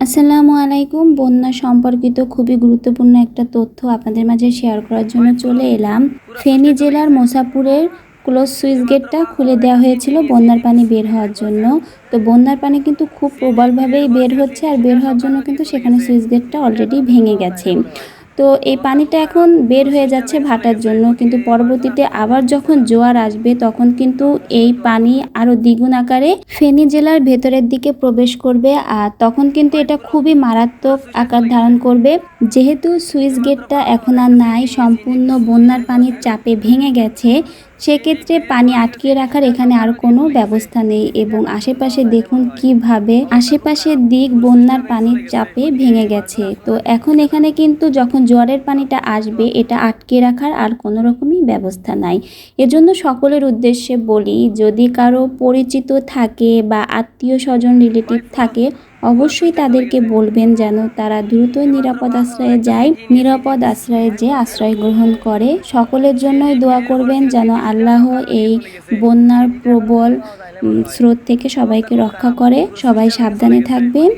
আসসালামু আলাইকুম। বন্যা সম্পর্কিত খুবই গুরুত্বপূর্ণ একটা তথ্য আপনাদের মাঝে শেয়ার করার জন্য চলে এলাম। ফেনী জেলার মোসাপুরের ক্লোজ সুইচ গেটটা খুলে দেওয়া হয়েছিল বন্যার পানি বের হওয়ার জন্য। তো বন্যার পানি কিন্তু খুব প্রবলভাবেই বের হচ্ছে আর বের হওয়ার জন্য কিন্তু সেখানে সুইচ গেটটা অলরেডি ভেঙে গেছে। তো এই পানিটা এখন বের হয়ে যাচ্ছে ভাটার জন্য, কিন্তু পরবর্তীতে আবার যখন জোয়ার আসবে তখন কিন্তু এই পানি আরও দ্বিগুণ আকারে ফেনী জেলার ভেতরের দিকে প্রবেশ করবে আর তখন কিন্তু এটা খুবই মারাত্মক আকার ধারণ করবে। যেহেতু সুইচ গেটটা এখন আর নাই, সম্পূর্ণ বন্যার পানির চাপে ভেঙে গেছে সেক্ষেত্রে পানি আটকিয়ে রাখার এখানে আর কোনো ব্যবস্থা নেই এবং আশেপাশে দেখুন কীভাবে আশেপাশের দিক বন্যার পানির চাপে ভেঙে গেছে। তো এখন এখানে কিন্তু যখন জোয়ারের পানিটা আসবে, এটা আটকে রাখার আর কোনো রকমই ব্যবস্থা নাই। এজন্য সকলের উদ্দেশ্যে বলি, যদি কারও পরিচিত থাকে বা আত্মীয় স্বজন, রিলেটিভ থাকে অবশ্যই তাদেরকে বলবেন যেন তারা দ্রুত নিরাপদ আশ্রয়ে যায়, নিরাপদ আশ্রয়ে যে আশ্রয় গ্রহণ করে। সকলের জন্যই দোয়া করবেন যেন আল্লাহ এই বন্যার প্রবল স্রোত থেকে সবাইকে রক্ষা করে। সবাই সাবধানে থাকবেন।